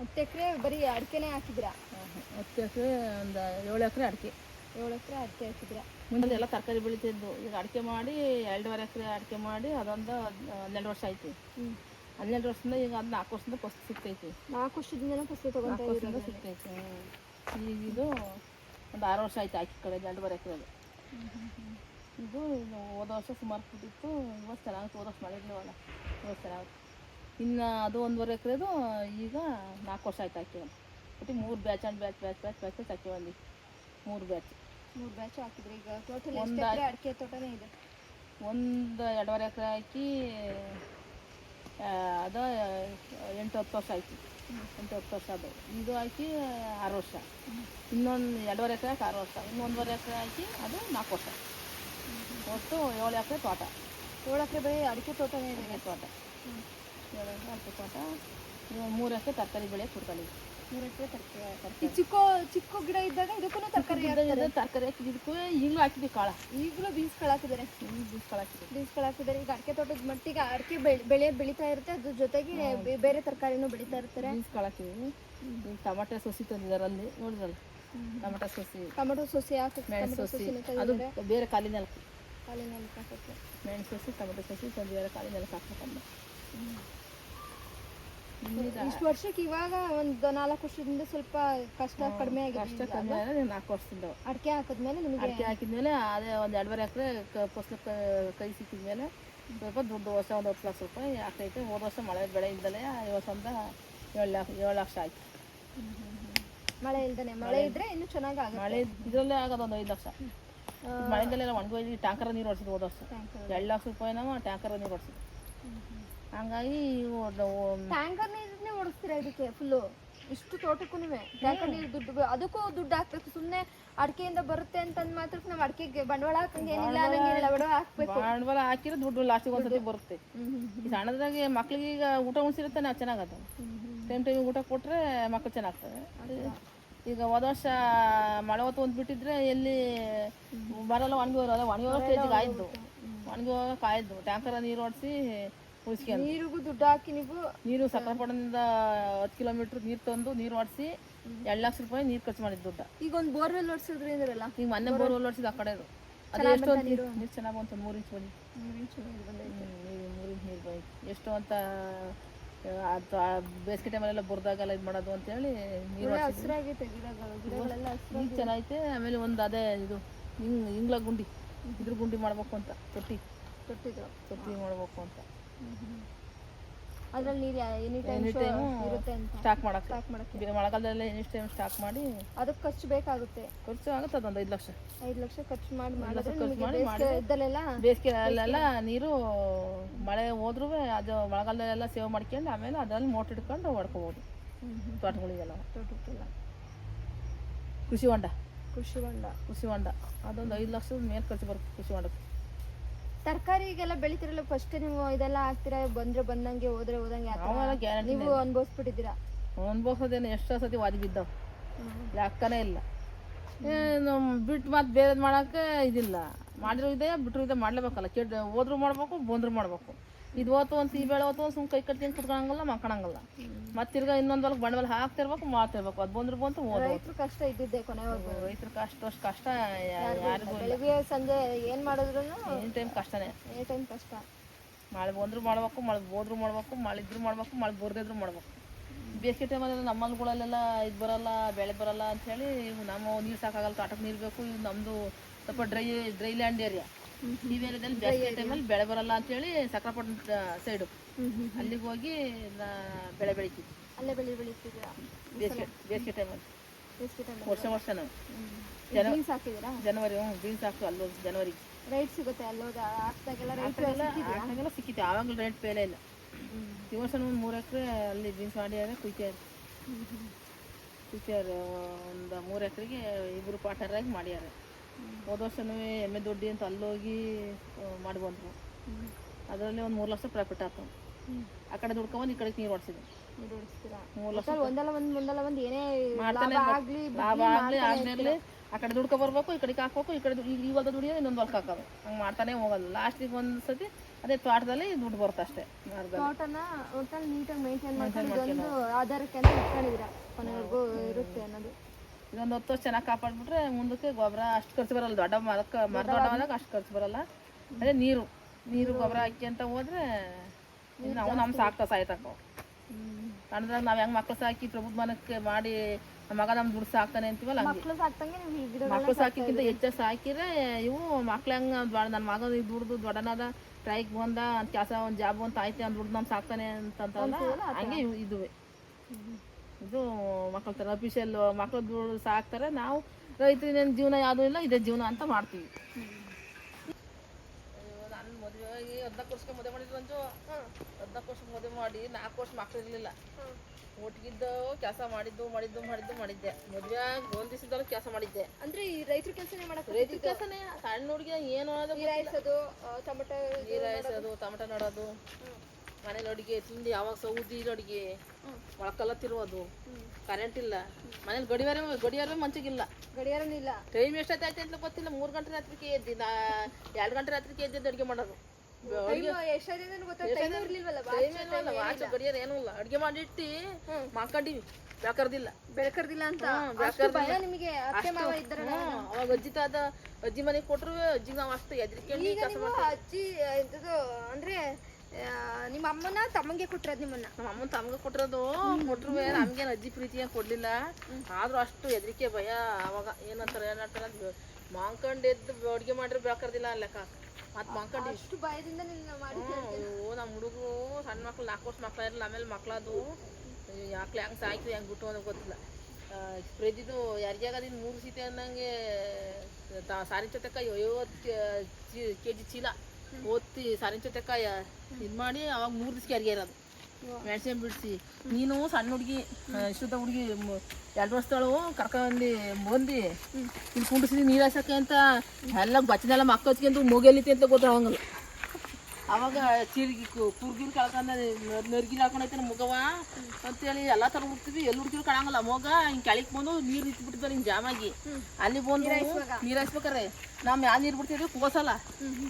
ಹತ್ತು ಎಕರೆ ಬರೀ ಅಡಿಕೆನೇ ಹಾಕಿದ್ರಾ ಹತ್ತು ಎಕರೆ ಒಂದು ಏಳು ಎಕರೆ ಅಡಿಕೆ. ಏಳು ಎಕರೆ ಅಡಿಕೆ ಹಾಕಿದ್ರಾ ಮುಂದೆ ಎಲ್ಲ ತರಕಾರಿ ಬೆಳೀತಿದ್ದು. ಈಗ ಅಡಿಕೆ ಮಾಡಿ ಎರಡೂವರೆ ಎಕರೆ ಅಡಿಕೆ ಮಾಡಿ ಅದೊಂದು ಹನ್ನೆರಡು ವರ್ಷ ಆಯ್ತು. ಹನ್ನೆರಡು ವರ್ಷದಿಂದ ಈಗ ಅದು ನಾಲ್ಕು ವರ್ಷದಿಂದ ಫಸ್ಟ್ ಸಿಗ್ತೈತಿ. ನಾಲ್ಕು ವರ್ಷದಿಂದ ಫಸ್ಟ್ ನಾಲ್ಕು ಸಿಗ್ತೈತಿ. ಈಗ ಇದು ಒಂದು ಆರು ವರ್ಷ ಆಯ್ತು ಹಾಕಿ ಕಡೆ ಎರಡೂವರೆ ಎಕರೆದು. ಇದು ಇದು ಹೋದ ವರ್ಷ ಸುಮಾರು ಕೊಟ್ಟಿತ್ತು. ಇವತ್ತು ಚೆನ್ನಾಗಿ ಹೋದ ವರ್ಷ ಮಳೆ ಅಲ್ಲ ಇವತ್ತು ಚೆನ್ನಾಗಿತ್ತು ಇನ್ನು ಅದು ಒಂದೂವರೆ ಎಕರೆದು ಈಗ ನಾಲ್ಕು ವರ್ಷ ಆಯ್ತು ಹಾಕಿ ಒಟ್ಟು ಮೂರು batch and batch batch batch batch ಹಾಕಿ ಬಂದು ಮೂರು ಬ್ಯಾಚ್. ಮೂರು ಬ್ಯಾಚ್ ಹಾಕಿದ್ರಿ ಈಗ. ಟೋಟಲ್ ಒಂದು ಅಡಿಕೆ ತೋಟನೇ ಇದೆ? ಒಂದು ಎರಡೂವರೆ ಎಕರೆ ಹಾಕಿ ಅದು ಎಂಟು ಹತ್ತು ವರ್ಷ ಆಯ್ತು. ಎಂಟು ಹತ್ತು ವರ್ಷ ಅದು. ಇದು ಹಾಕಿ ಆರು ವರ್ಷ. ಇನ್ನೊಂದು ಎರಡೂವರೆ ಎಕರೆ ಹಾಕಿ ಆರು ವರ್ಷ. ಇನ್ನೊಂದುವರೆ ಎಕರೆ ಹಾಕಿ ಅದು ನಾಲ್ಕು ವರ್ಷ. ಒಟ್ಟು ಏಳು ಎಕರೆ ತೋಟ. ಏಳು ಎಕರೆ ಬರೀ ಅಡಿಕೆ ತೋಟನೇ ಇದೆ. ತೋಟ. ಅಡಿಕೆ ತೋಟ ಮೂರು ಎಕರೆ ತರಕಾರಿ ಬೆಳೆ ಕೊಡ್ಕೊಳ್ಳಿ ಮೂರು ಎಕರೆ ತರಕಾರಿ. ಚಿಕ್ಕ ಚಿಕ್ಕ ಗಿಡ ಇದ್ದಾಗ ಇದಕ್ಕೂ ತರಕಾರಿ ತರಕಾರಿ ಹಾಕಿದ್ದಕ್ಕೂ ಈಗಲೂ ಹಾಕಿದ್ವಿ ಕಾಳ. ಈಗಲೂ ಬೀನ್ಸ್ ಬೀನ್ಸ್ಗಳು ಹಾಕಿದ್ದಾರೆ. ಈಗ ಅಡಿಕೆ ತೋಟದ ಮಟ್ಟಿಗೆ ಅಡಿಕೆ ಬೆಳೆ ಬೆಳೆ ಬೆಳೀತಾ ಇರುತ್ತೆ. ಅದ್ರ ಜೊತೆಗೆ ಬೇರೆ ತರಕಾರಿನೂ ಬೆಳೀತಾ ಇರ್ತಾರೆ. ಈಗ ಟಮಾಟೆ ಸೊಸಿ ತಂದಿದ್ದಾರೆ ಅಲ್ಲಿ. ನೋಡಿದ್ರಲ್ಲ? ಟಮಾಟೆ ಸೊಸಿ. ಟೊಮೆಟೊ ಸೊಸಿ ಹಾಕಿ ಸೊಸಿ. ಅದು ಬೇರೆ ಕಾಲಿನ ನೆಲಕ್ಕೆ. ಕಾಲಿನಲ್ಲಿ ಹಾಕೋಕ್ಕೆ ಮೆಣಸು ಸೊಸಿ ಟೊಮೆಟೊ ಸೊಸಿ ತಂದಿದ್ದಾರೆ. ಕಾಲಿನ ನೆಲಕ್ಕೆ ಇಷ್ಟು ವರ್ಷಕ್ಕೆ ಇವಾಗ ಒಂದು ನಾಲ್ಕು ವರ್ಷದಿಂದ ಸ್ವಲ್ಪ ಕಷ್ಟ ಕಡಿಮೆ ಕಷ್ಟ ಆಗಿದೆ ಕಮ್ಮಿ ಆದರೆ ನಾಲ್ಕು ವರ್ಷದಿಂದ. ಅಡಿಕೆ ಹಾಕಿದ್ಮೇಲೆ ನಿಮಗೆ ಅಡಿಕೆ ಹಾಕಿದ್ಮೇಲೆ ಅದೇ ಒಂದು ಎರಡುವರೆ ಎಕರೆ ಫಸಲು ಕೈ ಸಿಕ್ಕಿದ್ಮೇಲೆ ಸ್ವಲ್ಪ ದುಡ್ಡು ವರ್ಷ ಒಂದು ಹತ್ತು ಲಕ್ಷ ರೂಪಾಯಿ ಆಗ್ತೈತೆ. ಹೋದ ವರ್ಷ ಮಳೆ ಬೆಳೆ ಇಲ್ದಲೇ ಈ ವರ್ಷ ಒಂದು ಏಳು ಲಕ್ಷ ಏಳು ಲಕ್ಷ ಆಯ್ತು. ಮಳೆ ಇಲ್ದೇ ಮಳೆ ಇದ್ರೆ ಇನ್ನೂ ಚೆನ್ನಾಗಿ ಆಗುತ್ತೆ. ಮಳೆ ಇದರಲ್ಲೇ ಆಗೋದು ಒಂದು ಐದು ಲಕ್ಷ. ಮಳೆದಲ್ಲೆಲ್ಲ ಒಣಗೋಯ್ ಟ್ಯಾಂಕರ್ ನೀರು ಹೊಡ್ಸಿದ್ ಹೋದ ವರ್ಷ. ಎರಡು ಲಕ್ಷ ರೂಪಾಯಿನ ಟ್ಯಾಂಕರ್ ನೀರು ಹೊಡ್ಸಿದ್ವಿ ಹಂಗಾಗಿ ಟ್ಯಾಂಕರ್ ನೀರನ್ನೇ ಓಡಿಸ್ತೀರಾ ಇದಕ್ಕೆ ಫುಲ್ಲು ಇಷ್ಟು ತೋಟಕ್ಕೂ ಟ್ಯಾಂಕರ್ ನೀರು ದುಡ್ಡು ಅದಕ್ಕೂ ದುಡ್ಡು ಹಾಕ್ಬೇಕು. ಸುಮ್ಮನೆ ಅಡಿಕೆಯಿಂದ ಬರುತ್ತೆ ಅಂತಂದ್ ಮಾತ್ರ ನಾವು ಅಡಿಕೆಗೆ ಬಂಡವಾಳ ಹಾಕಂಗೆ ಏನಿಲ್ಲ ಅನ್ನಂಗಿಲ್ಲ ಬಂಡವಾಳ ಹಾಕ್ಬೇಕು. ಬಂಡವಾಳ ಹಾಕಿದ್ರೆ ದುಡ್ಡು ಲಾಸ್ಟಿಗೆ ಒಂದ್ಸತಿ ಬರುತ್ತೆ. ಈ ಸಣ್ಣದ್ರಾಗೆ ಮಕ್ಳಿಗೆ ಈಗ ಊಟ ಉಣಿಸಿರುತ್ತೆ ನಾವು ಚೆನ್ನಾಗದು. ಟೈಮ್ ಟೈಮಿಗೆ ಊಟ ಕೊಟ್ಟರೆ ಮಕ್ಕಳು ಚೆನ್ನಾಗ್ತವೆ. ಈಗ ಹೋದ ವರ್ಷ ಮಳೆ ಹೊತ್ತು ಒಂದು ಬಿಟ್ಟಿದ್ರೆ ಎಲ್ಲಿ ಬರಲ್ಲ ಒಣಗಿ ಬರೋಲ್ಲ ಒಣಗಿ ಹೋಗೋ ಸ್ಟೇಜಿಗೆ ಆಯ್ತು. ಒಣಗಿ ಹೋಗೋ ಕಾಯ್ದು. ಟ್ಯಾಂಕರ್ ನೀರು ಹೊಡ್ಸಿ ಉಳಿಸ್ಕೊಂಡು ನೀರಿಗೂ ದುಡ್ಡು ಹಾಕಿ ನೀವು ನೀರು ಸಕ್ಕರೆಪಟ್ಟಣದಿಂದ ಹತ್ತು ಕಿಲೋಮೀಟ್ರ್ ನೀರು ತಂದು ನೀರು ಹೊಡ್ಸಿ ಎರಡು ಲಕ್ಷ ರೂಪಾಯಿ ನೀರು ಖರ್ಚು ಮಾಡಿದ ದುಡ್ಡ. ಈಗ ಒಂದು ಬೋರ್ವೆಲ್ ಹೊಡ್ಸಿದ್ರೆ ಅಂದ್ರಲ್ಲ ಈಗ ಮೊನ್ನೆ ಬೋರ್ವೆಲ್ ಹೊಡ್ಸಿದ ಆ ಕಡೆ ಅದು. ಎಷ್ಟು ನೀರು? ನೀರು ಚೆನ್ನಾಗಿ ಬಂತು ಮೂರು ಇಂಚ್ ಬಂದು ಮೂರು ಇಂಚ್ ನೀರು ಬಂತು ಎಷ್ಟು ಅಂತ ಅದು ಬೇಸಿಗೆ ಟೈಮಲ್ಲೆಲ್ಲ ಬುರ್ದಾಗೆಲ್ಲ ಇದು ಮಾಡೋದು ಅಂತೇಳಿ ನೀರು ಹಸಿರಾಗೈತೆ ಗಿಡಗಳು. ಗಿಡಗಳೆಲ್ಲ ಹಸಿರು ಚೆನ್ನಾಗೈತೆ ಆಮೇಲೆ ಒಂದು ಅದೇ ಇದು ಹಿಂಗ್ ಹಿಂಗ್ಲ ಗುಂಡಿ ಇದ್ರ ಗುಂಡಿ ಮಾಡ್ಬೇಕು ಅಂತ ತೊಟ್ಟಿ. ತೊಟ್ಟಿ ತೊಟ್ಟಿ ಮಾಡ್ಬೇಕು ಅಂತ. ಅದ್ರಲ್ಲಿ ನೀರು ಎನಿ ಟೈಮ್ ಎನಿ ಟೈಮು ಇರುತ್ತೆ ಅಂತ. ಸ್ಟಾಕ್ ಮಾಡಕ್ಕೆ. ಸ್ಟಾಕ್ ಮಾಡಕ್ಕೆ. ಮಳೆಗಾಲದಲ್ಲಿ ಮಳೆಗಾಲದಲ್ಲೇ ಎನಿ ಟೈಮ್ ಸ್ಟಾಕ್ ಮಾಡಿ. ಅದಕ್ಕೆ ಖರ್ಚು ಬೇಕಾಗುತ್ತೆ. ಖರ್ಚು ಆಗುತ್ತೆ ಅದೊಂದು ಐದು ಲಕ್ಷ. ಐದು ಲಕ್ಷ ಖರ್ಚು ಮಾಡಿ ಮಾಡಿದ್ರೆ ಖರ್ಚು ಮಾಡಿ ಬೇಸಿಗೆ ಇದ್ದಲ್ಲೆಲ್ಲ ಬೇಸಿಗೆಯಲ್ಲೆಲ್ಲ ನೀರು ಮಳೆ ಹೋದ್ರೂ ಅದು ಮಳೆಗಾಲದಲ್ಲೆಲ್ಲ ಸೇವ್ ಮಾಡ್ಕೊಂಡು ಆಮೇಲೆ ಅದರಲ್ಲಿ ಮೋಟ್ರ್ ಇಟ್ಕೊಂಡು ಹೊಡ್ಕೋಬೋದು. ತೋಟಗಳಿಗೆಲ್ಲ. ತೋಟಕ್ಕೆಲ್ಲ ಕೃಷಿ ಹೊಂಡ. ಕೃಷಿ ಹೊಂಡ. ಕೃಷಿ ಹೊಂಡ. ಅದೊಂದು ಐದು ಲಕ್ಷದ ಮೇಲೆ ಖರ್ಚು ಬರುತ್ತೆ ಕೃಷಿ ಹೊಂಡಕ್ಕೆ. ತರಕಾರಿಗೆಲ್ಲ ಬೆಳಿತಿರಲ್ಲ ಫಸ್ಟ್ ನೀವು ಇದೆಲ್ಲ ಹಾಕ್ತೀರಾ ಬಂದ್ರೆ ಬಂದಂಗೆ ಹೋದ್ರೆ ಹೋದಂಗೆ ಆ ಥರ? ನೀವು ಅನ್ಭವಿಸ್ಬಿಟ್ಟಿದ್ದೀರಾ? ಅನ್ಭವಿಸೋದೇನು ಎಷ್ಟೋ ಸತಿ ವಾದಿ ಬಿದ್ದಾವ. ಲೆಕ್ಕನೇ ಇಲ್ಲ. ಏನು ಬಿಟ್ಟು ಮತ್ತೆ ಬೇರೆದು ಮಾಡೋಕ್ಕೆ ಇದಿಲ್ಲ. ಮಾಡಿರೋ ಇದೆ ಬಿಟ್ಟರು ಇದೆ ಮಾಡಲೇಬೇಕಲ್ಲ. ಕೆಟ್ಟ ಹೋದ್ರು ಮಾಡ್ಬೇಕು ಬಂದ್ರು ಮಾಡ್ಬೇಕು. ಇದು ಹೋತು ಅಂತ ಈ ಬೆಳೆ ಹೋತು ಸುಮ್ಮನೆ ಕೈ ಕಟ್ಟಿ ಕುತ್ಕೊಳಂಗಲ್ಲ ಮಕ್ಕಳಂಗಲ್ಲ. ಮತ್ತೆ ತಿರ್ಗಾ ಇನ್ನೊಂದು ಹೊಲಕ್ಕೆ ಬಂಡವಾಳ ಹಾಕ್ತಿರ್ಬೇಕು ಮಾಡ್ತಿರ್ಬೇಕು ಅದು ಬಂದ್ರು ಬಂತು ಓದು ರೈತರು ಕಷ್ಟ ಇದ್ದಿದ್ದೆ ಕೊನೆವರೆಗೂ. ರೈತರು ಕಷ್ಟ ಅಷ್ಟು ಕಷ್ಟ ಯಾರಿಗೂ ಬೆಳಿಗ್ಗೆ ಸಂಜೆ ಏನ್ ಮಾಡಿದ್ರು ಏನು ಟೈಮ್ ಕಷ್ಟನೇ. ಎನಿ ಟೈಮ್ ಕಷ್ಟ. ಮಳೆ ಬಂದ್ರು ಮಾಡ್ಬೇಕು ಮಳೆ ಹೋದ್ರು ಮಾಡ್ಬೇಕು ಮಳೆ ಇದ್ರು ಮಾಡ್ಬೇಕು ಮಳೆ ಬರ್ದಿದ್ರು ಮಾಡ್ಬೇಕು. ಬೇಸಿಗೆ ಟೈಮಲ್ಲೆಲ್ಲ ನಮ್ಮ ಹೊಲಗಳಲ್ಲೆಲ್ಲ ಇದು ಬರಲ್ಲ ಬೆಳೆ ಬರಲ್ಲ ಅಂಥೇಳಿ ಹೇಳಿ ನಮ್ಮ ನೀರು ಸಾಕಾಗಲ್ಲ ತೋಟಕ್ಕೆ ನೀರು ಬೇಕು ನಮ್ದು ನಮ್ಮದು ಸ್ವಲ್ಪ ಡ್ರೈ ಡ್ರೈ ಲ್ಯಾಂಡ್ ಏರಿಯಾ ಏರಿಯಾದಲ್ಲಿ ಬೇಸಿಗೆ ಟೈಮಲ್ಲಿ ಬೆಳೆ ಬರಲ್ಲ ಅಂತ ಹೇಳಿ ಸಕ್ರಪಟ್ಟಣ ಸೈಡು ಅಲ್ಲಿಗೆ ಹೋಗಿ ಬೆಳೆ ಬೆಳಿತೀವಿ. ಅಲ್ಲೇ ಬೆಳೆ ಬೆಳಿತೀವಿ ಬೇಸಿಗೆ ಬೇಸಿಗೆ ಟೈಮಲ್ಲಿ ವರ್ಷ ವರ್ಷ ನಾವು. ಹಾಕಿದ್ದೀರಾ? ಜನವರಿ ಹ್ಞೂ ಬೀನ್ಸ್ ಹಾಕ್ತು ಅಲ್ಲಿ ಹೋಗಿ ಜನವರಿ ರೈಟ್ ಸಿಗುತ್ತೆ ಹಾಕ್ದಾಗೆಲ್ಲ ರೈಟ್ ಆವಾಗೆಲ್ಲ ಸಿಕ್ಕಿತ್ತು. ಆವಾಗಲೂ ರೇಟ್ ಬೇಲೆ ಇಲ್ಲ. ಈ ವರ್ಷ ಒಂದು ಮೂರು ಎಕರೆ ಅಲ್ಲಿ ಬೀನ್ಸ್ ಮಾಡ್ಯಾರ ಕುಯ್ತಾರೆ ಕುಯ್ತಾರೆ ಒಂದು ಮೂರು ಎಕರೆಗೆ ಇಬ್ಬರು ಪಾಟರಾಗಿ ಮಾಡ್ಯಾರ ಹೋದ ವರ್ಷನೂ ಎಮ್ಮೆ ದೊಡ್ಡಿ ಅಂತ ಅಲ್ಲೋಗಿ ಮಾಡಿ ಬಂದರು ಅದರಲ್ಲಿ ಒಂದು ಮೂರು ಲಕ್ಷ ಪ್ರಾಫಿಟ್ ಆಯ್ತು ಆ ಕಡೆ ದುಡ್ಕೊಂಬಂದು ಈ ಕಡೆ ನೀರು ಹೊಡಿಸ್ತೀರಾ ಮೂರು ಲಕ್ಷ ಒಂದಲ್ಲ ಒಂದ್ ಮುಂದಲ್ಲ ಒಂದ್ ಏನೇ ಮಾಡ್ತಾನೆ ಲಾಭ ಆಗಲಿ ಆಗಲಿ ಆ ಕಡೆ ದುಡ್ಕೊ ಬರ್ಬೇಕು ಈ ಕಡೆಗೆ ಹಾಕ್ಬೇಕು ಈ ಕಡೆ ಈಗ ದುಡಿಯೋದು ಇನ್ನೊಂದು ಹೊಲಕ್ಕೆ ಹಾಕೋದು. ಹಂಗೆ ಮಾಡ್ತಾನೆ ಹೋಗಲ್ಲ ಲಾಸ್ಟಿಗೆ ಒಂದು ಸತಿ ಅದೇ ತೋಟದಲ್ಲಿ ದುಡ್ಡು ಬರುತ್ತೆ ಅಷ್ಟೇ. ತೋಟನ ಒಟ್ಟಲ್ಲಿ ನೀಟಾಗಿ ಮೇಂಟೈನ್ ಮಾಡ್ಕೊಂಡು ಆಧಾರಕ್ಕೆ ಅಂತ ಇಟ್ಕೊಂಡಿದ್ದೀರಾ? ಕೊನೆವರೆಗೂ ಇರುತ್ತೆ ಅನ್ನೋದು. ಇದೊಂದು ಹತ್ತು ವರ್ಷ ಚೆನ್ನಾಗಿ ಕಾಪಾಡ್ಬಿಟ್ರೆ ಮುಂದಕ್ಕೆ ಗೊಬ್ಬರ ಅಷ್ಟು ಖರ್ಚು ಬರಲ್ಲ ದೊಡ್ಡ ಮರಕ್ಕೆ ಮರ ದೊಡ್ಡವಾದಾಗ ಅಷ್ಟು ಖರ್ಚು ಬರಲ್ಲ. ಅದೇ ನೀರು ನೀರು ಗೊಬ್ಬರ ಹಾಕಿ ಅಂತ ಹೋದ್ರೆ ನಾವು ನಮ್ಮ ಸಾಕ್ತ ಸಾಯ್ತಕ್ಕ ಸಣ್ಣದಾಗ ನಾವು ಹೆಂಗ್ ಮಕ್ಳು ಸಾಕಿ ಪ್ರಬುದ್ಧಮಾನಕ್ಕೆ ಮಾಡಿ ನಮ್ಮ ಮಗ ನಮ್ ದುಡ್ಡು ಸಾಕ್ತಾನೆ ಅಂತೀವಲ್ಲ ಮಕ್ಕಳು ಮಕ್ಳು ಸಾಕಿಕ್ಕಿಂತ ಹೆಚ್ಚಾಗಿ ಸಾಕಿದ್ರೆ ಇವು ಮಕ್ಳು ಹೆಂಗೆ ನನ್ನ ಮಗ ದುಡ್ದು ದೊಡ್ಡನಾದ ಟ್ರೈಕ್ ಬಂದ ಕೆಲಸ ಒಂದು ಜಾಬ್ ಅಂತ ಆಯ್ತು ಅವ್ನು ದುಡ್ಡು ನಮ್ಮ ಸಾಕ್ತಾನೆ ಅಂತಂತಲ್ಲ ಹಂಗೆ ಇವು ಇದುವೆ. ಇದು ಮಕ್ಕಳ ಥರ ಅಫಿಷಿಯಲ್ ಮಕ್ಳು ದುಡ್ಡು ಸಾಕ್ತಾರೆ. ನಾವು ರೈತರಿನೇನು ಜೀವನ ಯಾವುದೂ ಇಲ್ಲ ಇದೇ ಜೀವನ ಅಂತ ಮಾಡ್ತೀವಿ. ನಾನು ಮದುವೆ ಆಗಿ ಹದಿನಾಲ್ಕು ವರ್ಷಕ್ಕೆ ಮದುವೆ ಮಾಡಿದ್ರು ಅಂಜು. ಹದಿನಾಲ್ಕು ವರ್ಷಕ್ಕೆ ಮದುವೆ ಮಾಡಿ ನಾಲ್ಕು ವರ್ಷ ಮಕ್ಳು ಇರಲಿಲ್ಲ. ಒಟ್ಟಿಗಿದ್ದು ಕೆಲಸ ಮಾಡಿದ್ದು ಮಾಡಿದ್ದು ಮಾಡಿದ್ದು ಮಾಡಿದ್ದೆ. ಮದುವೆ ಆಗಿ ಒಂದು ದಿವಸದಲ್ಲೂ ಕೆಲಸ ಮಾಡಿದ್ದೆ. ಅಂದ್ರೆ ಈ ರೈತರ ಕೆಲಸನೇ ಮಾಡಕ್ ರೈತರ ಕೆಲಸನೇ ಸಣ್ಣ ಹುಡುಗಿ ಏನು ಅನ್ನೋದು ಟಮಟ ನೀರಾಯಿಸೋದು ಟೊಮೆಟೊ ನೀರು ಹಾಯಿಸೋದು ಟಮಟ ನೋಡೋದು. ಮನೇಲಿ ಅಡುಗೆ ತಿಂಡಿ ಯಾವಾಗ ಸೌದಿ ಅಡುಗೆ ತಿರುವುದು. ಕರೆಂಟ್ ಇಲ್ಲ. ಮನೇಲಿ ಗಡಿಯಾರ ಗಡಿಯಾರ ಮಂಚಿಗಿಲ್ಲ ಗಡಿಯಾರ ಇಲ್ಲ. ಟೈಮ್ ಎಷ್ಟೊತ್ತಾಯ್ತು ಅಂತ ಗೊತ್ತಿಲ್ಲ. ಮೂರು ಗಂಟೆ ರಾತ್ರಿಗೆ ಎದ್ದಿ ನಾ ಎರಡು ಗಂಟೆ ರಾತ್ರಿಗೆ ಎದ್ದಿದ್ದು ಅಡುಗೆ ಮಾಡೋದು. ವಾಚ್ ಗಡಿಯಾರ ಏನೂ ಇಲ್ಲ. ಅಡುಗೆ ಮಾಡಿಟ್ಟು ಮಾಡ್ಕೊಂಡಿವಿ ಬೆಳಕರ್ದಿಲ್ಲ. ಬೆಳಕರ್ದಿಲ್ಲ ಅಂತ? ನಿಮಗೆ? ಅವಾಗ ಅಜ್ಜಿ ತಾತ ಅಜ್ಜಿ ಮನೆಗೆ ಕೊಟ್ಟರು ಅಜ್ಜಿಗೆ ನಾವು ಅಷ್ಟು ಎದ್ರಿಕೊಂಡು ಈಗ ಅಜ್ಜಿ ಅಂದ್ರೆ ನಿಮ್ಮ ಅಮ್ಮನ ತಮ್ಮಂಗೆ ಕೊಟ್ಟಿರೋದು ನಿಮ್ಮನ್ನ? ನಮ್ಮ ಅಮ್ಮನ ತಮ್ಗೆ ಕೊಟ್ಟಿರೋದು. ಕೊಟ್ರು ನಮ್ಗೇನು ಅಜ್ಜಿ ಪ್ರೀತಿ ಏನು ಕೊಡ್ಲಿಲ್ಲ. ಆದ್ರೂ ಅಷ್ಟು ಹೆದರಿಕೆ ಭಯ ಅವಾಗ. ಏನಂತಾರೆ ಏನಂತಾರೆ ಮಾಂಕಂಡ್ ಎದ್ದು ಅಡುಗೆ ಮಾಡಿದ್ರೆ ಬೇಕಾರ್ದಿಲ್ಲ ಲೆಕ್ಕ ಮತ್ತೆ ಮಾಂಕಂಡ್ ಇಷ್ಟು ಭಯದಿಂದ ಓ ನಮ್ಮ ಹುಡುಗರು ಸಣ್ಣ ಮಕ್ಳು ನಾಲ್ಕು ವರ್ಷ ಮಕ್ಳು ಇರಲಿಲ್ಲ ಆಮೇಲೆ ಮಕ್ಳದು ಯಾಕ್ಲೆ ಹೆಂಗೆ ಸಾಯ್ತು ಹೆಂಗೆ ಬಿಟ್ಟು ಅನ್ನೋ ಗೊತ್ತಿಲ್ಲ. ಪ್ರೀತಿದು ಯಾರಿಗಾಗದಿನ ಮೂರು ಸೀತೆ ಅನ್ನಂಗೆ ಸಾರಿ ಜೊತೆಕಾಯಿ ಐವತ್ತು ಕೆ ಜಿ ಚೀಲ. ಓದ್ತಿ ಸಾರಿನ ಜೊತೆಕಾಯಿ ಇದು ಮಾಡಿ ಅವಾಗ ಮೂರು ದಿವಸಕ್ಕೆ ಅರಿಗೆ ಇರೋದು. ಮೆಣಸಿನ ಬಿಡಿಸಿ. ನೀನು ಸಣ್ಣ ಹುಡುಗಿ ಶುದ್ಧ ಹುಡುಗಿ ಎರಡು ವರ್ಷದಳು ಕರ್ಕೊಂಡಿ ಬಂದು. ಇಲ್ಲಿ ಕುಂಡಿಸಿ ನೀರು ಹಾಸಕ್ಕೆ ಅಂತ ಎಲ್ಲ ಬಚ್ಚನೆಲ್ಲ ಮಕ್ಕ ಹಚ್ಕೊಂಡು ಮೂಗೆಲ್ಲಿತಿ ಅಂತ ಗೊತ್ತಾಗಂಗಿಲ್ಲ. ಅವಾಗ ಚೀರಿಗೆ ಕುರ್ಗಿಲ್ ಕಳ್ಕೊಂಡ ನರ್ಗಿಲ್ ಹಾಕೊಂಡೈತೆ ಮುಗವ ಅಂತೇಳಿ ಎಲ್ಲ ತರ ಹುಡ್ತೀವಿ ಎಲ್ಲಿ ಹುಡ್ಗಿರು ಕಾಣಂಗಿಲ್ಲ ಮಗ ಹಿಂಗೆ ಕೆಳಗೆ ಬಂದು ನೀರು ಇಟ್ಬಿಟ್ಟಿದ್ದಾರೆ ಹಿಂಗೆ ಜಾಮಾಗಿ. ಅಲ್ಲಿ ಬಂದು ನೀರು ನಾ ನಾವು ಯಾವ ನೀರು ಬಿಡ್ತಿದ್ವಿ ಕೋಸಲ್ಲ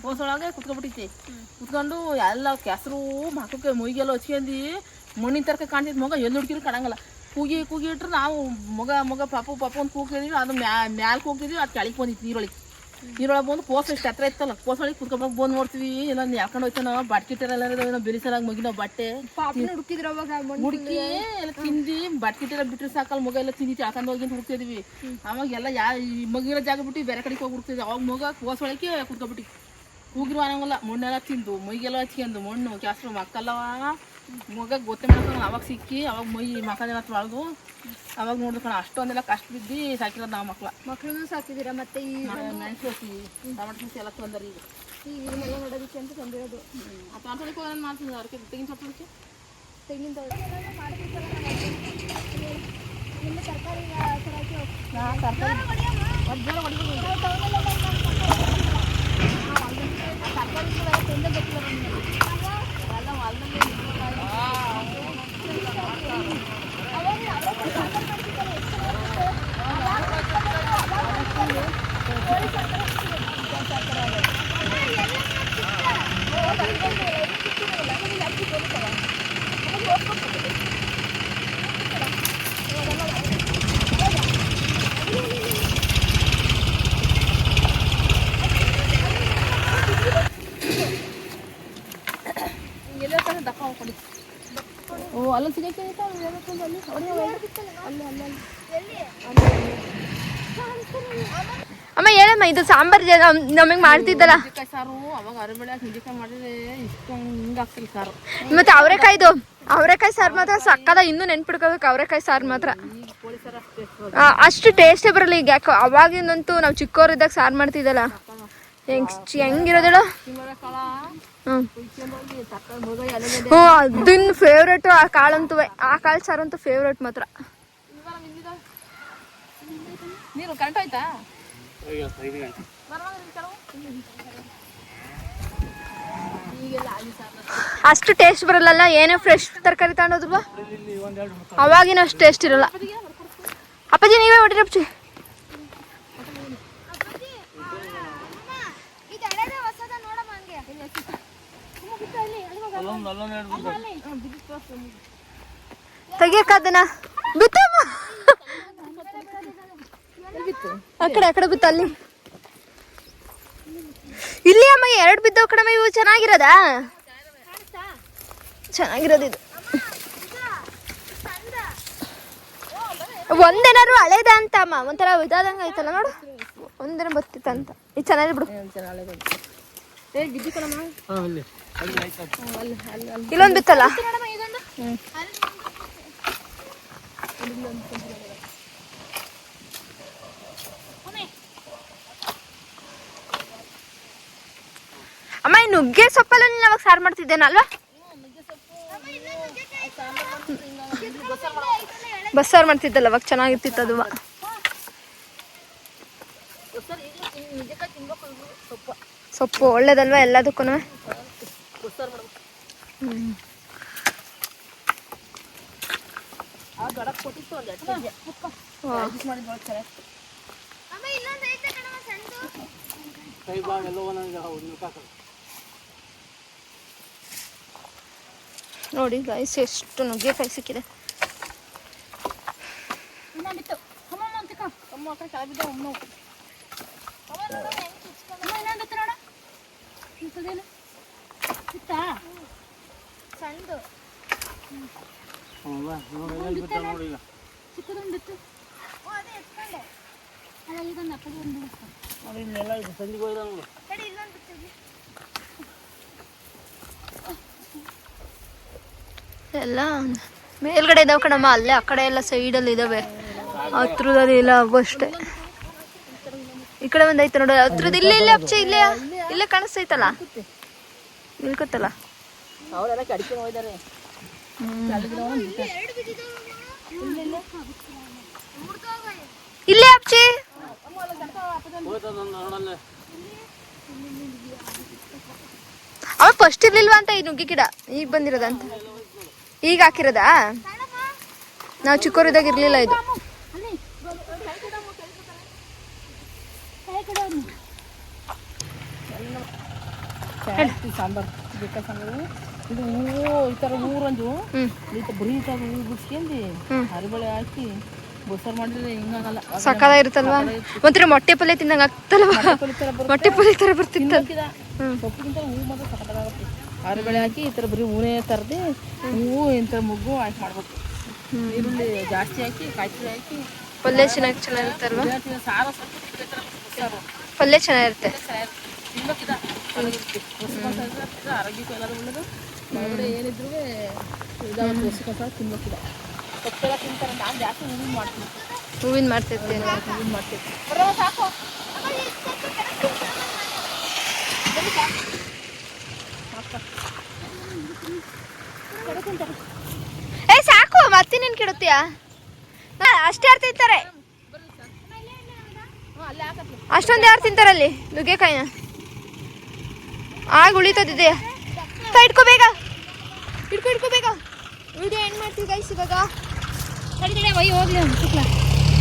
ಕೋಸೊಳಗೆ ಕುತ್ಕೊಬಿಟ್ಟೈತಿ ಕುತ್ಕೊಂಡು ಎಲ್ಲ ಕೆಸರು, ಮಕ್ಕಕ್ಕೆ ಮುಯಿಗೆಲ್ಲ ಹಚ್ಕೊಂಡಿ ಮಣ್ಣಿನ ತರಕ ಕಾಣ್ತೈತಿ ಮಗ ಎಲ್ಲಿ ಹುಡ್ಗಿರು ಕಾಣಂಗಲ್ಲ ಕೂಗಿ ಕೂಗಿ ಇಟ್ರೆ ನಾವು ಮಗ ಮಗ ಪಾಪು ಪಾಪು ಅಂತ ಕೂಗ್ತಿದ್ವಿ. ಅದು ಮ್ಯಾ ಮ್ಯಾಲ್ ಹೋಗ್ತಿದ್ವಿ ಅದು ಕೆಳಗೆ ಬಂದಿತ್ತು ನೀರೊಳಗೆ. ನೀರೊಳಗೆ ಬಂದು ಪೋಸ್ ಇಷ್ಟು ಹತ್ರ ಇತ್ತಲ್ಲ ಕೋಸೊಳಗೆ ಕುತ್ಕೊಂಡ್ ಬಂದು ನೋಡ್ತೀವಿ ಏನೋ ಯಾಕೊಂಡು ಹೋಯ್ತಾನ ಬಾಟ್ಕಿಟ್ಟರೆಲ್ಲ ಏನೋ ಬಿರಿಸಲಾಗಿ ಮಗಿನೋ ಬಟ್ಟೆ. ಹುಡುಕಿ ಎಲ್ಲ ತಿಂದು ಇಟ್ಟಿರ ಬಿಟ್ಟರೆ ಸಾಕಲ್ಲ ಮಗ ಎಲ್ಲ ತಿಂದು ಹಾಕೊಂಡು ಹೋಗಿ ಹುಡುಕ್ತಿದ್ವಿ. ಅವಾಗ ಎಲ್ಲ ಯಾ ಈ ಮಗಿರೋ ಜಾಗ ಬಿಟ್ಟು ಬೇರೆ ಕಡೆಗೆ ಹೋಗಿ ಹುಡುಕ್ತಿದ್ವಿ. ಅವಾಗ ಮಗ ಕೋಸೊಳಗೆ ಕುತ್ಕೊಬಿಟ್ಟು ಕೂಗಿರು ಅನ್ನಂಗಿಲ್ಲ ಮಣ್ಣೆಲ್ಲ ತಿಂದು ಮೈಗೆಲ್ಲ ಹಚ್ಕೊಂಡು ಮಣ್ಣು ಕ್ಯಾಸ್ಟ್ರೂಮ್ ಮಕ್ಕಲ್ಲವ ಮಗ ಗೊತ್ತೇ ಮಾಡ್ಕೊಂಡು ಅವಾಗ ಸಿಕ್ಕಿ ಅವಾಗ ಮೈ ಮಕ್ಕಳೆಲ್ಲ ತೊಳೆದು ಅವಾಗ ನೋಡ್ಕೊಂಡು ಅಷ್ಟೊಂದೆಲ್ಲ ಕಷ್ಟ ಬಿದ್ದು ಸಾಕಿರೋದು ನಾವು ಮಕ್ಳ. ಮಕ್ಳನ್ನೂ ಸಾಕಿದ್ದೀರಾ ಮತ್ತೆ ಈ ಮೆಣಸು ಹಸಿ ಟಮಾಟೊ ಹಸಿ ಎಲ್ಲ ತೊಂದರೆ ಈಗ ಈ ಇದನ್ನೆಲ್ಲ ನೋಡೋದಕ್ಕೆ ಅಂತ ತಂದಿರೋದು ಆ ತೋಟಕ್ಕೆ ಹೋಗೋಣ ಮಾಡ್ತೀನಿ ಅದಕ್ಕೆ ತೆಗಿನ ತೋಟಕ್ಕೆ ತೆಂಗಿನ ತೋಟ. ನಿಮ್ಮ ತರಕಾರಿ ತರಕ್ಕೆ ಎಲ್ಲ சக்கரை ಸಾಂಬಾರ್ ನಮಗ್ ಮಾಡ್ತಿದ್ದಲ್ಲ. ಮತ್ತೆ ಅವರೆಕಾಯ್ದು. ಅವರೆಕಾಯಿ ಸಾರು ಮಾತ್ರ ಸಕ್ಕದ ಇನ್ನೂ ನೆನ್ಪಿಡ್ಕೋಬೇಕು ಅವರೆಕಾಯಿ ಸಾರು ಮಾತ್ರ. ಅಷ್ಟು ಎಷ್ಟು ಆ, ಅಷ್ಟು ಟೇಸ್ಟೇ ಬರಲ್ಲ ಈಗ ಯಾಕೋ ಅವಾಗಿನಂತೂ ನಾವು ಚಿಕ್ಕವರಿದ್ದಾಗ ಸಾರು ಮಾಡ್ತಿದ್ದಲ್ಲ. ಹೆಂಗ್ ಹೆಂಗಿರೋದಳ? ಹ್ಞೂ ಅದನ್ನ ಫೇವ್ರೇಟ್ ಆ ಕಾಳಂತೂ ಆ ಕಾಳು ಸಾರು ಅಂತೂ ಫೇವ್ರೇಟ್ ಮಾತ್ರ ನೀರು ಕರೆಂಟ್ ಆಯ್ತಾ? ಅಷ್ಟು ಟೇಸ್ಟ್ ಬರಲ್ಲ ಏನೇ ಫ್ರೆಶ್ ತರಕಾರಿ ತಗೊಂಡೋದ್ರು ಅವಾಗಿನ ಅಷ್ಟು ಟೇಸ್ಟ್ ಇರಲ್ಲ. ಅಪ್ಪಾಜಿ, ನೀವೇ ಹೊಡಿರಿ ಅಪ್ಪಾಜಿ. ತೆಗಿಯಕ್ಕ ಅದನ್ನ ಬಿತ್ತಮ್ಮ. ಆ ಕಡೆ ಆ ಕಡೆ ಬಿತ್ತು ಅಲ್ಲಿ. ಇಲ್ಲಿ ಅಮ್ಮ ಎರಡು ಬಿದ್ದವು ಕಣಮ್ಮ ಇವು ಚೆನ್ನಾಗಿರೋದಾ? ಚೆನ್ನಾಗಿರೋದಿದು ಇದು. ಒಂದೇನಾದ್ರು ಹಳೇದ ಅಂತ ಅಮ್ಮ? ಒಂಥರ ಇದಾದಂಗ ಐತಲ್ಲ ನೋಡು ಒಂದಿನ ಬತ್ತಿತ್ತಂತ ಇದು ಚೆನ್ನಾಗಿ ಬಿಡು. ಏ ಬಿದ್ದು ಕಣಮ್ಮ. ಇಲ್ಲೊಂದು ಬಿತ್ತಲ್ಲ? ನುಗ್ಗೆ ಸೊಪ್ಪಲ್ಲ ನೀನು ಅವಾಗ ಸಾರು ಮಾಡ್ತಿದ್ದೇನಲ್ವಾ? ಬಸ್ಸಾರು ಮಾಡ್ತಿದ್ದಲ್ಲ, ಅವಾಗ ಚೆನ್ನಾಗಿರ್ತಿತ್ತು ಅದು ಸೊಪ್ಪು ಒಳ್ಳೇದಲ್ವಾ ಎಲ್ಲದಕ್ಕೂ ಆ ನೋಡಿ ಗಾಯ್ಸ್ ಎಷ್ಟು ನುಗ್ಗೆಕಾಯಿ ಸಿಕ್ಕಿದೆ. ಇನ್ನೊಂದಿತ್ತು ಅಮ್ಮ ಅಮ್ಮ ಅಂತಿಕ ಅಮ್ಮ ಆ ಕಡೆ ಕೆಳಗೆ ಬಿದ್ದ ಅಮ್ಮ ಅಮ್ಮ ಇನ್ನೊಂದಿತ್ತು ನೋಡ ಇಂಥದ್ದೇನು ಇತ್ತಾ ಸಣ್ಣದು ಚಿಕ್ಕದೊಂದು ಬಿತ್ತು ಅಲ್ಲ ಇದೊಂದು ಅಪ್ಪಗೆ ಒಂದು ಬಿಡುತ್ತೆ ಎಲ್ಲ. ಮೇಲ್ಗಡೆ ಇದಾವೆ ಕಣಮ್ಮ ಅಲ್ಲೇ ಆ ಕಡೆ ಎಲ್ಲ ಸೈಡಲ್ಲಿ ಇದಾವೆ. ಹತ್ರದಲ್ಲಿ ಇಲ್ಲ ಆಗೋ ಅಷ್ಟೇ. ಈ ಕಡೆ ಒಂದು ಐತೆ ನೋಡು ಹತ್ರದ ಇಲ್ಲೇ ಇಲ್ಲೇ ಅಪ್ಚೆ ಇಲ್ಲೇ ಇಲ್ಲೇ ಕಾಣಿಸ್ತೈತಲ್ಲ? ನಿಲ್ಕತ್ತಲ್ಲ ಇಲ್ಲೇ ಅಪ್ಚಿ. ಅವ ಫಸ್ಟ್ ಇರ್ಲಿಲ್ವಾ ಅಂತ ಈ ನುಗ್ಗಿ ಗಿಡ? ಈಗ ಬಂದಿರೋದಂತ. ಈಗ ಹಾಕಿರೋದಾ? ನಾವು ಚಿಕ್ಕವರಿದ್ದಾಗ ಇರಲಿಲ್ಲ ಇದು. ಸಾಂಬಾರು ಇದು ಹೂವು ಈ ಥರ ಥರ ಬರೀ ಥರ ಹೂವು ಬಿಡ್ಸ್ಕೊಂಡು. ಹರಿಬಳೆ ಹಾಕಿ ಬಸ್ಸಾರು ಮಾಡಿದ್ರೆ ಹಿಂಗಾಗಲ್ಲ ಸಕ್ಕದ ಇರುತ್ತಲ್ವಾ ಒಂಥರ ಮೊಟ್ಟೆ ಪಲ್ಯ ತಿನ್ನಂಗ ಆಗ್ತಲ್ವಾ ಥರ ಮೊಟ್ಟೆ ಪಲ್ಯ ತರ ಬರ್ತಿತ್ತ. ಹ್ಮ್. ಸೊಪ್ಪಿಗಿಂತ ಹೂವು ಮಾತ್ರ ಹರಿಬಳೆ ಹಾಕಿ ಈ ಥರ ಬರೀ ಹೂನೇ ತರದೆ ಹೂವು ಇಂಥ ಮುಗ್ಗು ಹಾಕಿ ಮಾಡ್ಬೇಕು. ಈರುಳ್ಳಿ ಜಾಸ್ತಿ ಹಾಕಿ ಕಾಯಿ ಹಾಕಿ. ಪಲ್ಯ ಚೆನ್ನಾಗಿ ಚೆನ್ನಾಗಿರುತ್ತಲ್ವ? ಸಾರು ಬಸ್ಸಾರು ಪಲ್ಯ ಚೆನ್ನಾಗಿರುತ್ತೆ. ತಿನ್ನೋಕಿದ ಆರೋಗ್ಯಕ್ಕೂ ಎಲ್ಲರೂ ಒಳ್ಳೇದು. ಒಳಗಡೆ ಏನಿದ್ರು ಇದಾಗುತ್ತೆ ವರ್ಷಕ್ಕೊಂದ್ಸಲ ತಿನ್ನೋಕಿದ ಸೊಪ್ಪೆಲ್ಲ ತಿಂತಾರೆ ನಾನು ಜಾಸ್ತಿ ಹೂವಿನ ಮಾಡ್ತೀನಿ. ಹೂವಿನ ಮಾಡ್ತಿರ್ತೀನಿ ಹೂವಿನ ಸಾಕು. ಏ ಸಾಕು ಮತ್ತೆ ನೀನ್ ಕೆಡುತ್ತೀಯಾ? ಅಷ್ಟೇ ಯಾರು ತಿಂತಾರೆ? ಅಷ್ಟೊಂದು ಯಾರು ತಿಂತಾರಲ್ಲಿ? ನುಗ್ಗೆಕಾಯಿನ? ಆಗ ಉಳಿತದಿದೆ. ಕೈ ಇಟ್ಕೋ ಬೇಗ. ಇಟ್ಕೋ ಇಟ್ಕೋ ಬೇಗ. ವಿಡಿಯೋ ಎಂಡ್ ಮಾಡ್ತೀವಿ ಗೈಸ್ ಇವಾಗ. ಹೋಗ್ಲಿ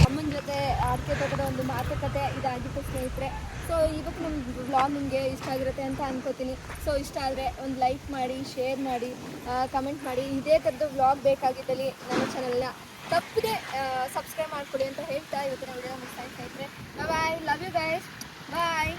ಅಮ್ಮನ ಜೊತೆ ಅಡಿಕೆ ತೋಟದ ಒಂದು ಮಾತುಕತೆ ಇದಾಗಿತ್ತು ಸ್ನೇಹಿತರೆ. ಸೊ ಇವತ್ತು ನಮ್ಮ ಬ್ಲಾಗ್ ನಿಮಗೆ ಇಷ್ಟ ಆಗಿರುತ್ತೆ ಅಂತ ಅನ್ಕೋತೀನಿ. ಸೊ ಇಷ್ಟ ಆದರೆ ಒಂದು ಲೈಕ್ ಮಾಡಿ ಶೇರ್ ಮಾಡಿ ಕಮೆಂಟ್ ಮಾಡಿ. ಇದೇ ಥರದ್ದು ವ್ಲಾಗ್ ಬೇಕಾಗಿದ್ದಲ್ಲಿ ನನ್ನ ಚಾನಲ್ನ ತಪ್ಪದೆ ಸಬ್ಸ್ಕ್ರೈಬ್ ಮಾಡ್ಕೊಡಿ ಅಂತ ಹೇಳ್ತಾ ಇವತ್ತಿನ ವಿಡಿಯೋ ಮುಗಿಸ್ತಾ ಇದ್ರೆ bye love you guys bye